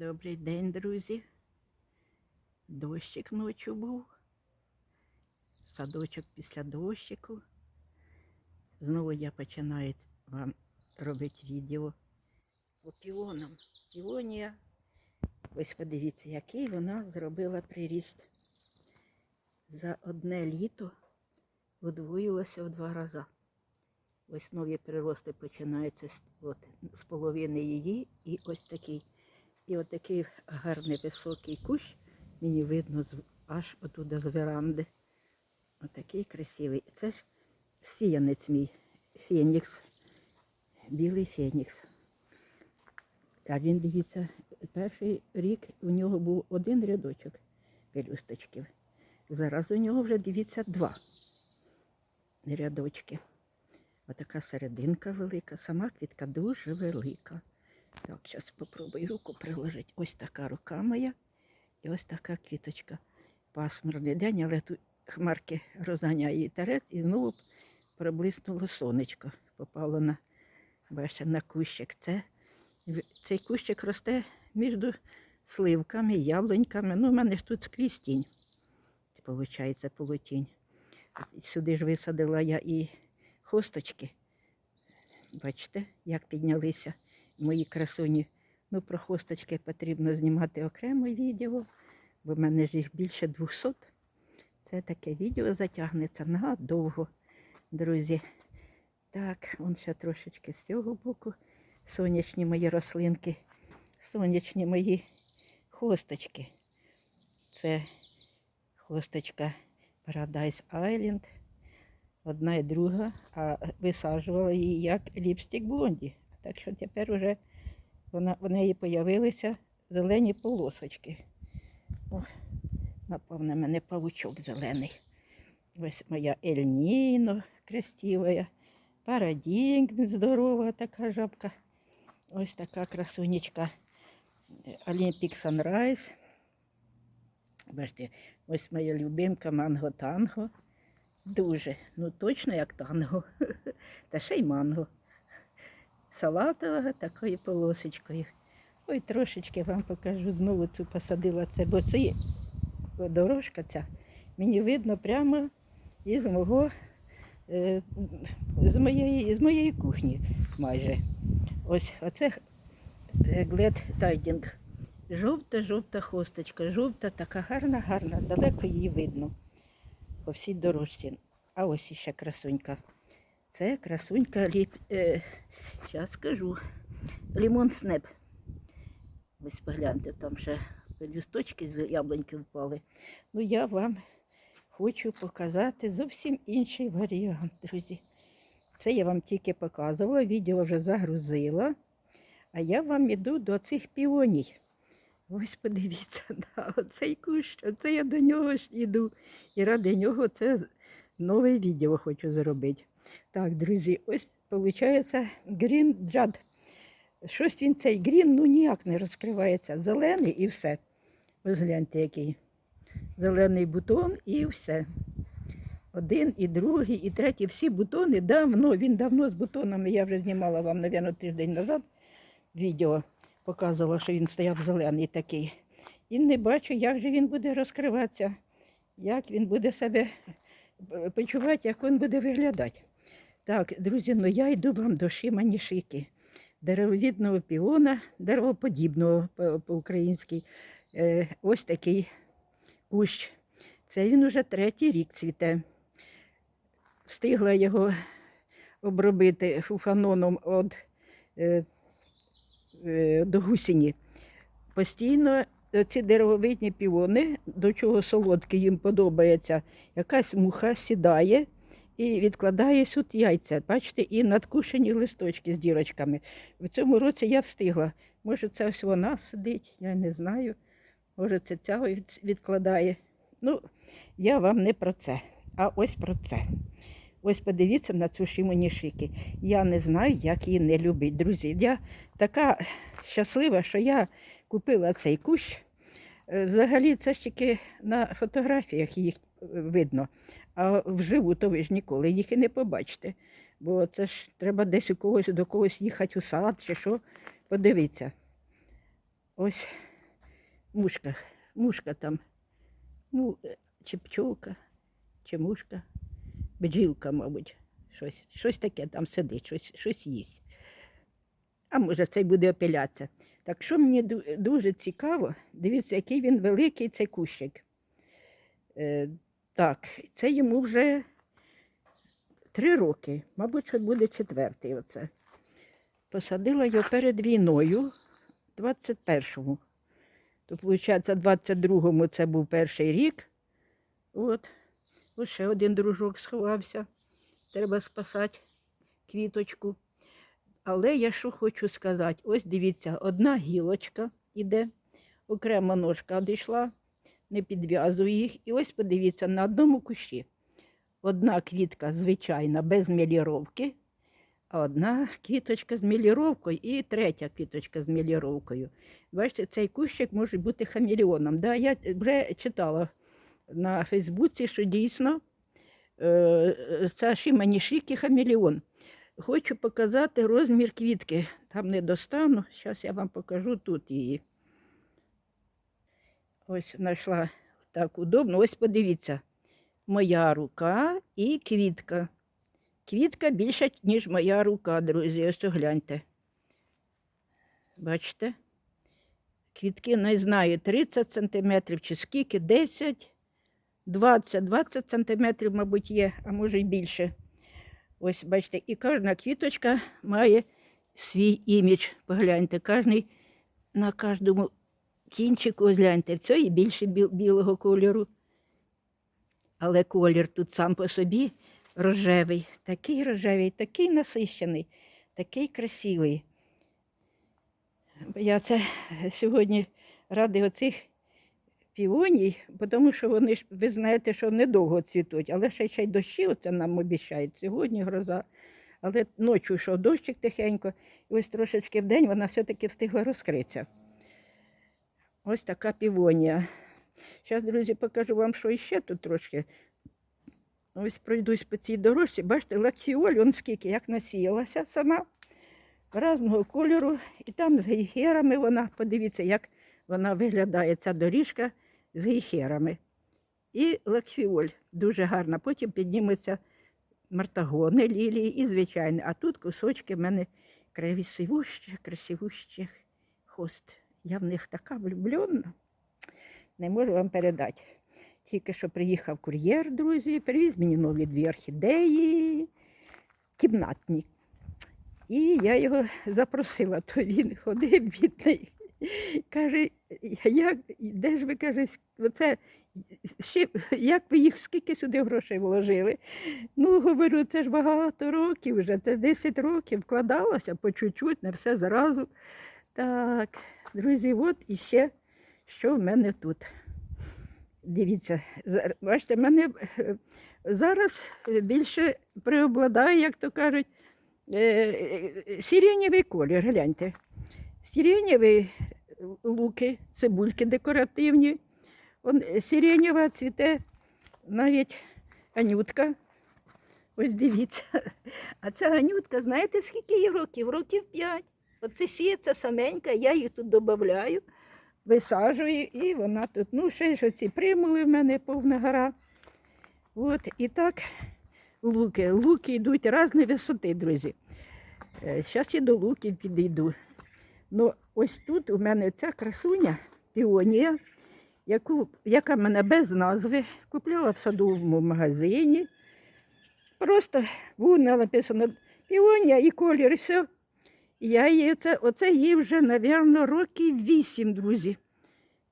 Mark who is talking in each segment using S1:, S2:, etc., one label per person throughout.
S1: Добрий день, друзі. Дощик ночі був. Садочок після дощику. Знову я починаю вам робити відео по піонам. Піонія. Ось подивіться, який вона зробила приріст. За одне літо удвоїлося в два рази. Ось нові прирости починаються з, от, з половини її і ось такий. І от такий гарний високий кущ мені видно аж отуда з веранди. Отакий красивий. Це ж сіянець мій, фенікс, білий фенікс. А він, дивіться, перший рік у нього був один рядочок пелюсточків. Зараз у нього вже, дивіться, два рядочки. Отака серединка велика, сама квітка дуже велика. Так, зараз спробую руку приложити. Ось така рука моя і ось така квіточка. Пасмурний день, але тут хмарки розганяє терець і знову приблиснуло сонечко. Попало на, бачите, на кущик. Це, цей кущик росте між сливками, яблуньками. Ну, у мене ж тут скрізь тінь. Виходить, полутінь. Сюди ж висадила я і хосточки. Бачите, як піднялися мої красуні. Ну, про хосточки потрібно знімати окремо відео, бо в мене ж їх більше 200. Це таке відео затягнеться надовго, друзі. Так, он ще трошечки з цього боку. Сонячні мої рослинки, сонячні мої хосточки. Це хосточка Paradise Island. Одна і друга, а висаджувала її як ліпстик блонді. Так що тепер уже вона, в неї з'явилися зелені полосочки. О, напав на мене павучок зелений. Ось моя Ельніно красива, парадігм здорова така жабка. Ось така красунечка. Олімпік Sunrise. Бачите, ось моя любимка манго танго. Дуже, ну точно як танго. Та ще й манго. Салатового такою полосочкою. Ой, трошечки вам покажу знову цю посадила це, бо це дорожка ця. Мені видно прямо із мого, е, з моєї, з моєї кухні майже. Ось оце глед тайдінг. Жовта-жовта хосточка, жовта, така гарна, гарна, далеко її видно по всій дорожці. А ось іще красунька. Це красунька ліп. Е, зараз скажу. Лімон снеп. Ось погляньте, там ще лісточки з яблуньки впали. Ну, я вам хочу показати зовсім інший варіант, друзі. Це я вам тільки показувала, відео вже загрузила. А я вам іду до цих піоній. Ось подивіться, на оцей кущ, оце я до нього ж іду. І ради нього це нове відео хочу зробити. Так, друзі, ось виходить Green Jad. Щось він цей грін ну ніяк не розкривається. Зелений і все. Ось гляньте, який. Зелений бутон і все. Один, і другий, і третій. Всі бутони давно, він давно з бутонами. Я вже знімала вам, мабуть, тиждень назад відео. Показувала, що він стояв зелений такий. І не бачу, як же він буде розкриватися, як він буде себе е, почувати, як він буде виглядати. Так, друзі, ну я йду вам до Шимані Шики, деревовідного піона, деревоподібного по- по-українськи. Е, ось такий кущ. Це він уже третій рік цвіте. Встигла його обробити фуфаноном від е, е, до гусені. Постійно ці деревовидні піони, до чого солодкі їм подобається, якась муха сідає і відкладає тут яйця. Бачите, і надкушені листочки з дірочками. В цьому році я встигла. Може, це ось вона сидить, я не знаю. Може, це ця відкладає. Ну, я вам не про це, а ось про це. Ось подивіться на цю шимонішики. Я не знаю, як її не любить. Друзі, я така щаслива, що я купила цей кущ. Е, Взагалі, це ж тільки на фотографіях їх е, видно. А вживу то ви ж ніколи їх і не побачите. Бо це ж треба десь у когось до когось їхати у сад чи що. Подивіться. Ось мушка, мушка там, ну, е, чи пчолка, чи мушка, бджілка, мабуть, щось, щось таке там сидить, щось, щось їсть. А може, це й буде опилятися. Так що мені дуже цікаво, дивіться, який він великий цей кущик. Так, це йому вже три роки, мабуть, буде четвертий оце. Посадила його перед війною, 21-му. То, виходить, 22-му це був перший рік. От. Ось ще один дружок сховався. Треба спасати квіточку. Але я що хочу сказати, ось дивіться, одна гілочка іде, окрема ножка одійшла, не підв'язую їх. І ось подивіться, на одному кущі. Одна квітка звичайна, без меліровки, а одна квіточка з меліровкою і третя квіточка з меліровкою. Бачите, цей кущик може бути хамелеоном. Да, я вже читала на Фейсбуці, що дійсно е, це шиманішики хамелеон. Хочу показати розмір квітки. Там не достану. Зараз я вам покажу тут її. Ось знайшла так удобно. Ось подивіться. Моя рука і квітка. Квітка більша, ніж моя рука, друзі. Ось гляньте. Бачите? Квітки, не знаю, 30 сантиметрів чи скільки, 10, 20, 20 сантиметрів, мабуть, є, а може й більше. Ось бачите, і кожна квіточка має свій імідж. Погляньте, кожний, на кожному кінчику, ось гляньте, в цій більше біл- білого кольору. Але колір тут сам по собі рожевий, такий рожевий, такий насищений, такий красивий. Я це сьогодні ради оцих піоній, тому що вони ж, ви знаєте, що недовго цвітуть, але ще, ще й дощі оце нам обіцяють. Сьогодні гроза. Але ночі йшов дощик тихенько, і ось трошечки в день вона все-таки встигла розкритися. Ось така півонія. Зараз, друзі, покажу вам, що іще тут трошки. Ось пройдусь по цій дорожці. Бачите, лаксіоль, он скільки, як насіялася сама, разного кольору. І там з гейхерами вона, подивіться, як вона виглядає, ця доріжка з гейхерами. І лаксіоль дуже гарна. Потім підніметься мартагони, лілії і звичайно. А тут кусочки в мене красивущих, красивущих хост. Я в них така влюблена, не можу вам передати. Тільки що приїхав кур'єр, друзі, привіз мені нові дві орхідеї, кімнатні. І я його запросила, то він ходив бідний. Каже, як, де ж ви каже, оце, ще, як ви їх, скільки сюди грошей вложили? Ну, говорю, це ж багато років вже, це 10 років вкладалося по чуть-чуть, не все зразу. Так, друзі, от іще, що в мене тут. Дивіться, бачите, мене е, зараз більше преобладає, як то кажуть, е, е, сиренєвий колір. Гляньте. Сиренєві луки, цибульки декоративні. Он, е, сиренєва цвіте навіть анютка. Ось дивіться. А ця анютка, знаєте, скільки їй років? Років 5. Оце сіється саменька, я їх тут додаю, висаджую, і вона тут. Ну, ще ж оці примули в мене повна гора. От, і так луки. Луки йдуть різної висоти, друзі. Зараз я до луків підійду. Ну, ось тут у мене ця красуня, піонія, яку, яка мене без назви, купляла в садовому магазині. Просто було написано піонія і колір, і все. Я її, це, оце їй вже, мабуть, років вісім, друзі.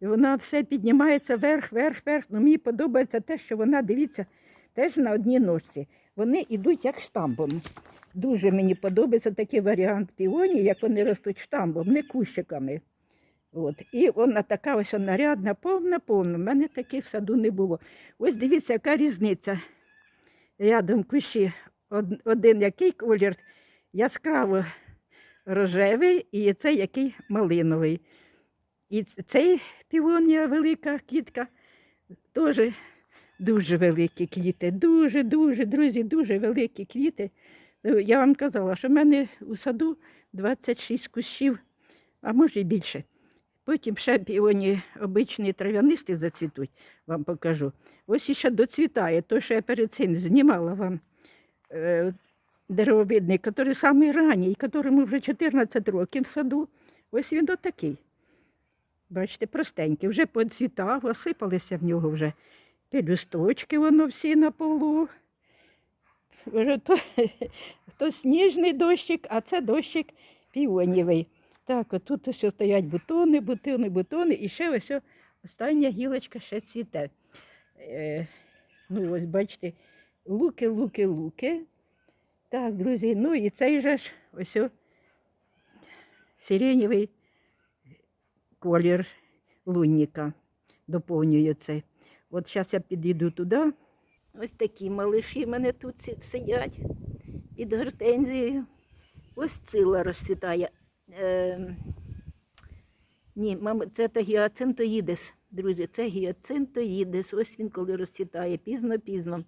S1: І вона все піднімається вверх, вверх, вверх. Ну, мені подобається те, що вона, дивіться, теж на одній ножці. Вони йдуть як штамбом. Дуже мені подобається такий варіант піонії, як вони ростуть штамбом, не кущиками. От. І вона така ось нарядна, повна, повна. У мене таких в саду не було. Ось дивіться, яка різниця. Рядом кущі один який колір яскраво рожевий, і цей який малиновий. І цей півонія велика квітка теж дуже великі квіти. Дуже, дуже, друзі, дуже великі квіти. Е, Я вам казала, що в мене у саду 26 кущів, а може і більше. Потім ще піоні обичні трав'янисті зацвітуть, вам покажу. Ось іще доцвітає, то, що я перед цим знімала вам е, деревовидний, який самий ранній, якому вже 14 років в саду. Ось він отакий. Бачите, простенький, вже поцвітав, осипалися в нього вже пелюсточки, воно всі на полу. То, то сніжний дощик, а це дощик піонівий. Так, отут ось стоять бутони, бутони, бутони, і ще ось остання гілочка ще цвіте. Е, ну, ось бачите, луки, луки, луки. Так, друзі, ну і цей же ж ось о, сиренєвий колір лунника доповнює цей. От зараз я підійду туди. Ось такі малиші в мене тут сидять під гортензією. Ось цила розцвітає. Е, ні, мама, це та гіацинтоїдес. Друзі, це гіацинтоїдес. Ось він коли розцвітає пізно-пізно.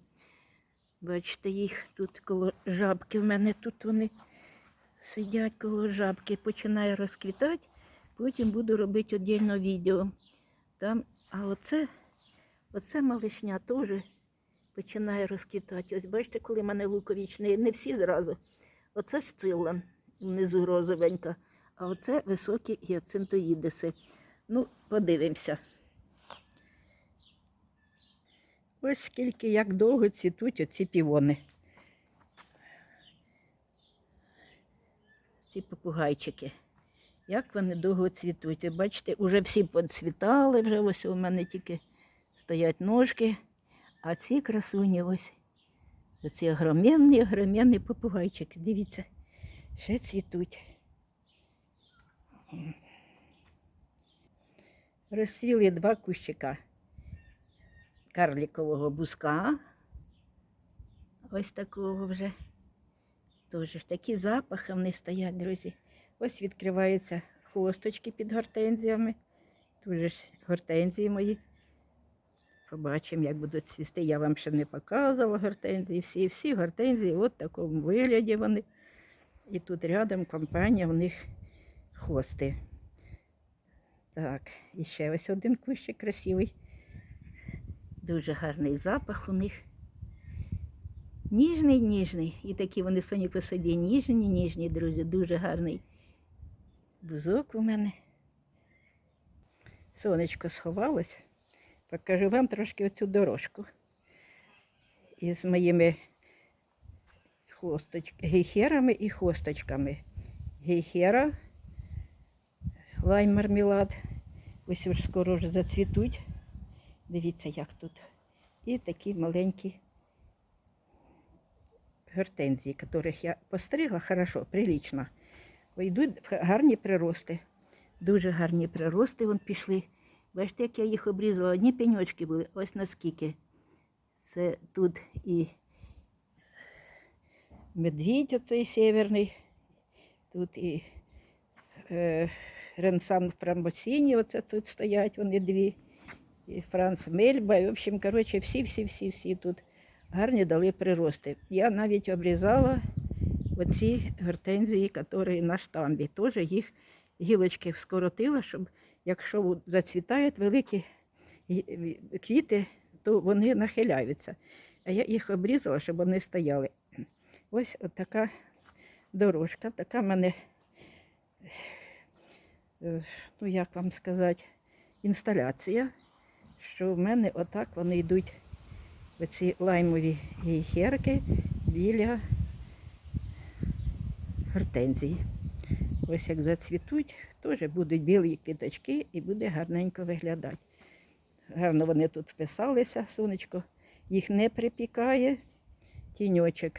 S1: Бачите, їх тут коло жабки. В мене тут вони сидять коло жабки. Починає розквітати. Потім буду робити віддільно відео. Там, а оце, оце малишня теж починає розквітати. Ось бачите, коли в мене луковічні, не всі зразу. Оце сцилла внизу розовенька, а оце високі гіацинтоїдеси. Ну, подивимося. Ось скільки, як довго цвітуть оці півони. Ці попугайчики. Як вони довго цвітуть. І бачите, вже всі поцвітали, вже ось у мене тільки стоять ножки, а ці красуні ось. Оці огроменні, огроменні попугайчики. Дивіться, ще цвітуть. Розцвіли два кущика карлікового бузка. Ось такого вже. Тоже ж такі запахи вони стоять, друзі. Ось відкриваються хвосточки під гортензіями. Тут ж гортензії мої. Побачимо, як будуть цвісти. Я вам ще не показувала гортензії. Всі, всі гортензії от в такому вигляді вони. І тут рядом компанія у них хвости. Так, і ще ось один кущик красивий. Дуже гарний запах у них. Ніжний, ніжний. І такі вони самі по собі ніжні, ніжні, друзі. Дуже гарний бузок у мене. Сонечко сховалось. Покажу вам трошки оцю дорожку із моїми хвосточ... гейхерами і хвосточками. Гейхера, лайм мармелад. Ось вже скоро вже зацвітуть. Дивіться, як тут. І такі маленькі гортензії, яких я постригла хорошо, прилично. Йдуть гарні прирости. Дуже гарні прирости вон пішли. Бачите, як я їх обрізала, одні пеньочки були, ось наскільки. Це тут і медвідь оцей северний, тут і е, Ренсан Фрамбосіні, оце тут стоять вони дві, і Франц Мельба. І, в общем, коротше, всі-всі-всі-всі тут гарні дали прирости. Я навіть обрізала оці гортензії, які на штамбі. Теж їх гілочки скоротила, щоб якщо зацвітають великі квіти, то вони нахиляються. А я їх обрізала, щоб вони стояли. Ось така дорожка, така в мене, е, ну як вам сказати, інсталяція, що в мене отак вони йдуть, оці лаймові гейхерки біля гортензії. Ось як зацвітуть, теж будуть білі квіточки і буде гарненько виглядати. Гарно вони тут вписалися, сонечко їх не припікає. Тіньочок.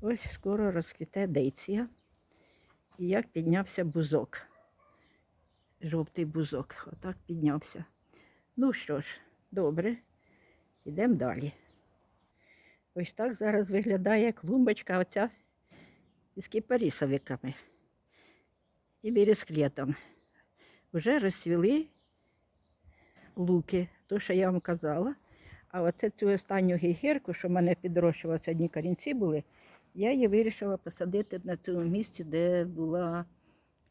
S1: Ось скоро розквіте дейція. І як піднявся бузок. Жовтий бузок. Отак піднявся. Ну що ж, добре, йдемо далі. Ось так зараз виглядає клумбочка оця із кіпарісовиками і бересклетом. Вже розцвіли луки, то, що я вам казала. А оце цю останню гігерку, що в мене підрощувалися одні корінці були, я її вирішила посадити на цьому місці, де була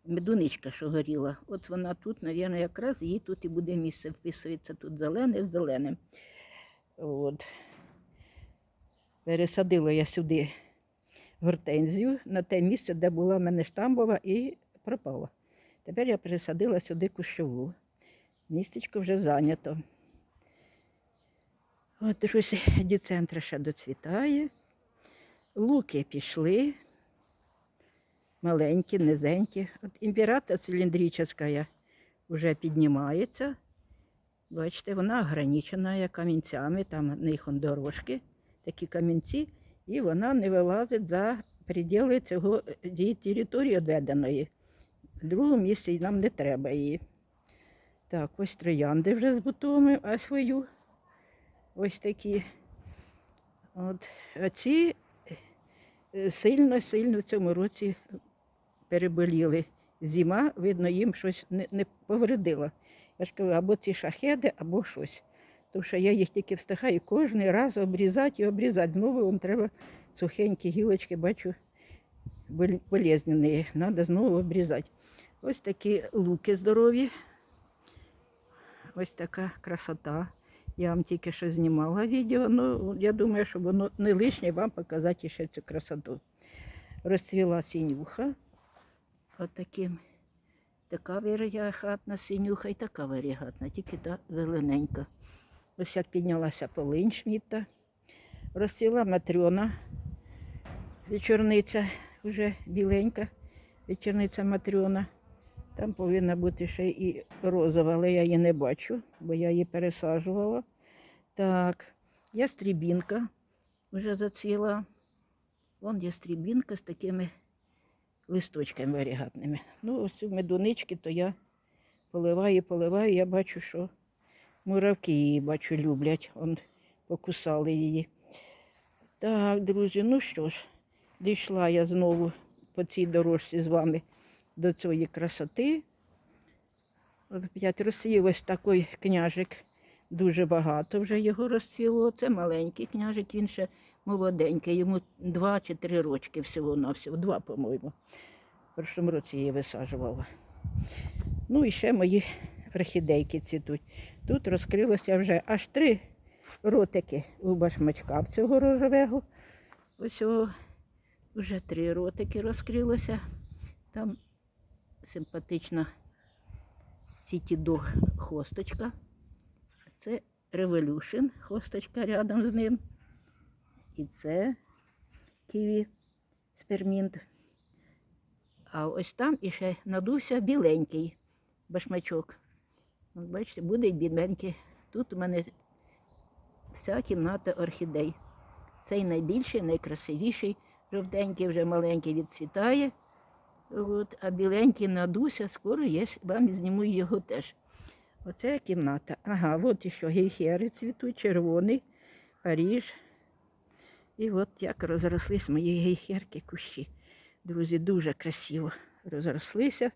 S1: медуничка, що горіла. От вона тут, мабуть, якраз їй тут і буде місце вписується. Тут зелене з зеленим. От. Пересадила я сюди гортензію на те місце, де була в мене штамбова і пропала. Тепер я пересадила сюди кущову. Містечко вже зайнято. От друзі, діцентра ще доцвітає. Луки пішли. Маленькі, низенькі. От імперата циліндрична вже піднімається. Бачите, вона ограничена камінцями, там на он дорожки, такі камінці, і вона не вилазить за предели цього території відведеної. В другому місці нам не треба її. Так, ось троянди вже з бутоми, а свою. Ось такі. От. А ці сильно-сильно в цьому році переболіли. Зима, видно, їм щось не, не повредила. Я ж кажу, або ці шахеди, або щось. Тому що я їх тільки встигаю кожен раз обрізати і обрізати. Знову вам треба сухенькі гілочки, бачу, бол- болезненні. Треба знову обрізати. Ось такі луки здорові. Ось така красота. Я вам тільки що знімала відео, ну я думаю, що воно не лишнє вам показати ще цю красоту. Розцвіла синюха. От таким. Така варігатна синюха і така варігатна, тільки та зелененька. Ось як піднялася полинь шмітта. Розцвіла матрьона, вечорниця, вже біленька, вечорниця матрьона. Там повинна бути ще і розова, але я її не бачу, бо я її пересаджувала. Так, ястрібінка вже зацвіла. Вон ястрібінка з такими листочками варігатними. Ну, ось цю медунички, то я поливаю, поливаю, я бачу, що муравки її бачу, люблять. Он покусали її. Так, друзі, ну що ж, дійшла я знову по цій дорожці з вами до цієї красоти. От Опять розцвів ось такий княжик. Дуже багато вже його розцвіло. Це маленький княжик, він ще молоденький, йому два чи три рочки всього-навсього, два, по-моєму. В прошлому році її висаджувала. Ну і ще мої орхідейки цвітуть. Тут розкрилося вже аж три ротики у башмачка в цього рожевого. Ось вже три ротики розкрилося. Там симпатична Dog хосточка. Це Revolution хосточка рядом з ним. І це ківі спермінт. А ось там іще надувся біленький башмачок. Бачите, буде біленький. Тут у мене вся кімната орхідей. Цей найбільший, найкрасивіший, жовтенький, вже маленький відцвітає. От, а біленький надуся, скоро я вам зніму його теж. Оце кімната. Ага, от іще гейхери цвітуть, червоний, Паріж. І от як розрослись мої гейхерки кущі. Друзі, дуже красиво розрослися.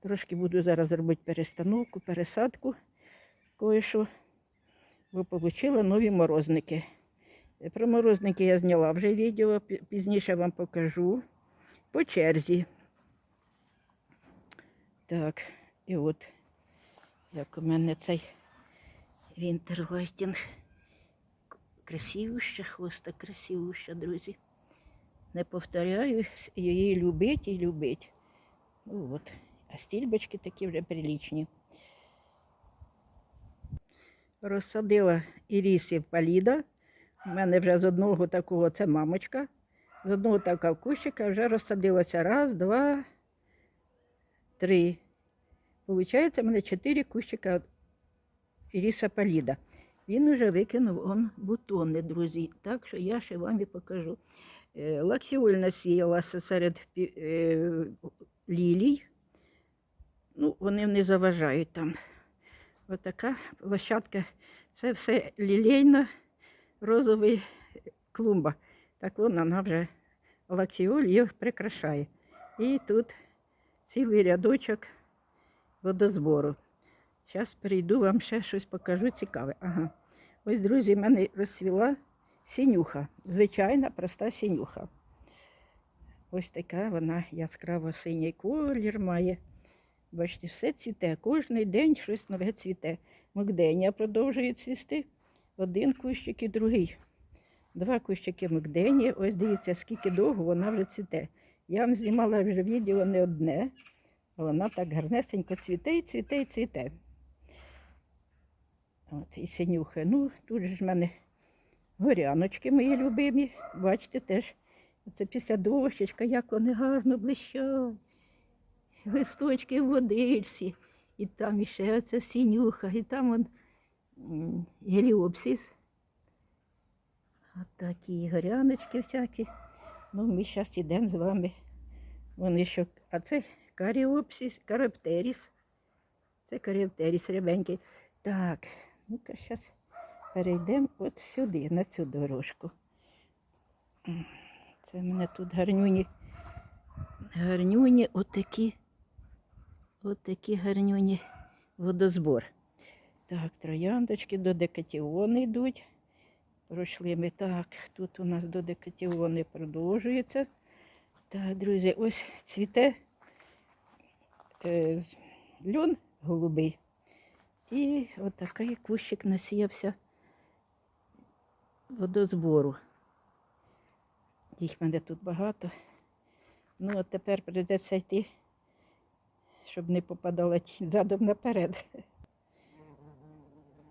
S1: Трошки буду зараз робити перестановку, пересадку кое-що, бо отримала нові морозники. Про морозники я зняла вже відео, пізніше вам покажу по черзі. Так, і от як у мене цей вінтерлайтінг. Красивуща хвоста, красивуща, друзі. Не повторяю, її любить і любить. Ну от. А стільбочки такі вже прилічні. Розсадила ірісів паліда. У мене вже з одного такого, це мамочка. З одного такого кущика вже розсадилося раз, два, три. Получається, в мене чотири кущика іріса паліда. Він уже викинув он бутони, друзі. Так що я ще вам і покажу. Е, Лаксіоль насіялася серед е, лілій. Ну, вони не заважають там. Отака площадка. Це все лілейна розовий клумба. Так вон вона вже лаксіоль їх прикрашає. І тут цілий рядочок водозбору. Зараз перейду, вам ще щось покажу цікаве. Ага. Ось, друзі, в мене розцвіла синюха. Звичайна, проста синюха. Ось така вона яскраво синій колір має. Бачите, все цвіте. Кожен день щось нове цвіте. Мигденія продовжує цвісти. Один кущик і другий. Два кущики мигденії. Ось дивіться, скільки довго вона вже цвіте. Я вам знімала вже відео не одне, а вона так гарнесенько цвіте і цвіте і цвіте. От, і синюха. Ну, тут ж в мене горяночки мої любимі. Бачите, теж. Це після дощечка, як вони гарно блищать. Листочки в водичці. І там іще оця синюха, і там он геліопсис. От горяночки всякі. Ну, ми зараз йдемо з вами. Вони що, а це каріопсис, караптеріс. Це каріоптеріс рябенький. Так, ну-ка зараз перейдемо от сюди, на цю дорожку. Це в мене тут гарнюні. Гарнюні отакі. Отакі гарнюні водозбор. Так, трояндочки до декатіони йдуть. Пройшли ми так. Тут у нас до декатіони продовжується. Так, друзі, ось цвіте е, льон голубий. І отакий кущик насіявся водозбору. Їх мене тут багато. Ну, от тепер прийдеться йти, щоб не попадала тінь задом наперед.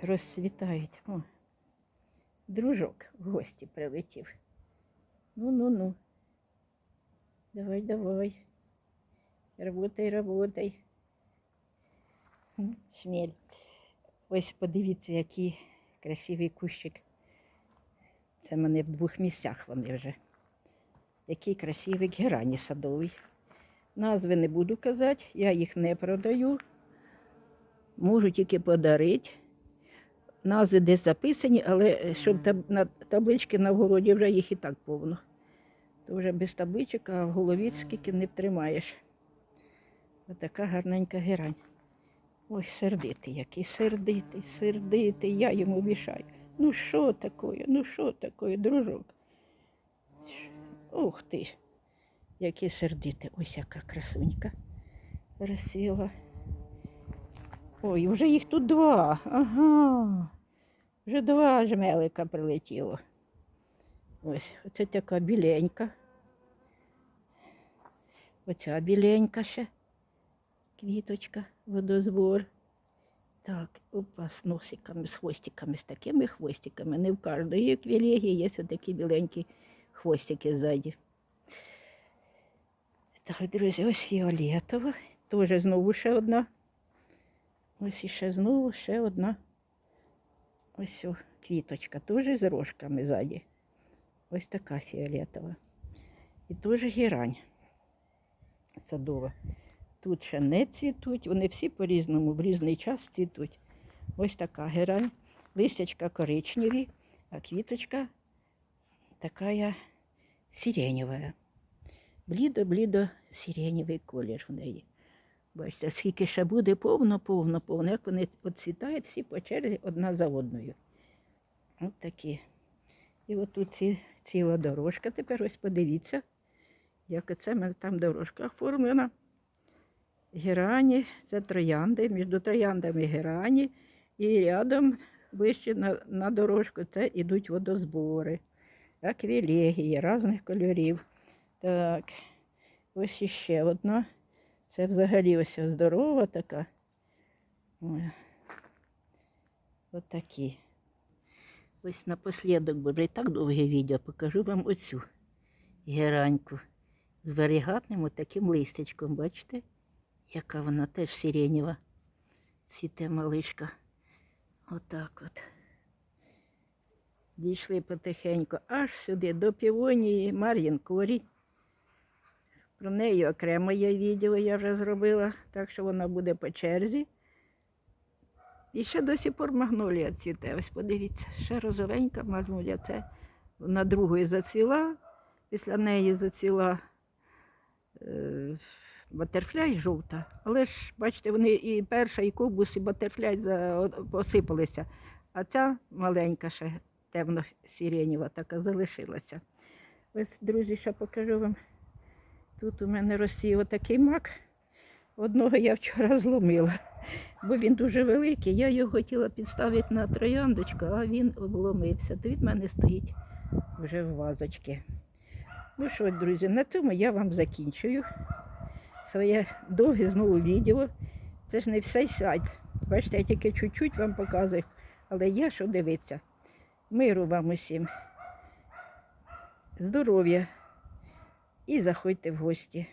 S1: Розцвітають. О, дружок в гості прилетів. Ну, ну, ну. Давай, давай. Работай, работай. Шмель. Ось подивіться, який красивий кущик. Це в мене в двох місцях вони вже. Який красивий герані садовий. Назви не буду казати, я їх не продаю. Можу тільки подарити. Назви десь записані, але щоб таб- на таблички на вгороді вже їх і так повно. То вже без табличок, а в голові скільки не втримаєш. Отака гарненька герань. Ой, сердитий який, сердитий, сердитий, я йому вішаю. Ну що таке, ну що таке, дружок? Ух ти, який сердитий. Ось яка красунька розсвіла. Ой, вже їх тут два. Ага. Вже два жмелика прилетіло. Ось, оце така біленька. Оця біленька ще. Квіточка, водозбор. Так, опа, з носиками, з хвостиками, з такими хвостиками. Не в кожної квілегії є такі біленькі хвостики ззаді. Так, друзі, ось фіолетова. Теж знову ще одна. Ось іще знову ще одна. Ось о, квіточка, теж з рожками ззаді. Ось така фіолетова. І теж герань садова. Тут ще не цвітуть, вони всі по-різному, в різний час цвітуть. Ось така герань. Листячка коричневі, а квіточка така сиренєва. Блідо-блідо сиренєвий колір в неї. Бачите, скільки ще буде повно, повно, повно. Як вони оцвітають всі по черзі одна за одною. От такі. І от тут ці, ціла дорожка. Тепер ось подивіться, як оце там дорожка оформлена. Герані, це троянди, між трояндами герані. І рядом вище на, на дорожку це йдуть водозбори, аквілегії різних кольорів. Так, ось іще одна. Це взагалі ось здорова така. Ой. От такі. Ось напослідок, вже і так довге відео, покажу вам оцю гераньку з варігатним отаким листячком, бачите? Яка вона теж сиренєва. Цвіте малишка. Отак от. Дійшли потихеньку аж сюди, до півонії Мар'їнкорі. Про неї окремо є відео, я вже зробила, так що вона буде по черзі. І ще до сих пор магнолія цвіте. Ось подивіться, ще розовенька магнолія. Це вона другою зацвіла, після неї зацвіла е, батерфляй жовта. Але ж, бачите, вони і перша, і ковбус, і батерфляй посипалися. А ця маленька ще темно-сиренєва така залишилася. Ось, друзі, ще покажу вам Тут у мене росіє отакий мак. Одного я вчора зломила, бо він дуже великий. Я його хотіла підставити на трояндочку, а він обломився. То від мене стоїть вже в вазочці. Ну що, друзі, на цьому я вам закінчую своє довге знову відео. Це ж не все сайт. Бачите, я тільки чуть-чуть вам показую, але є що дивитися. Миру вам усім. Здоров'я. І заходьте в гості.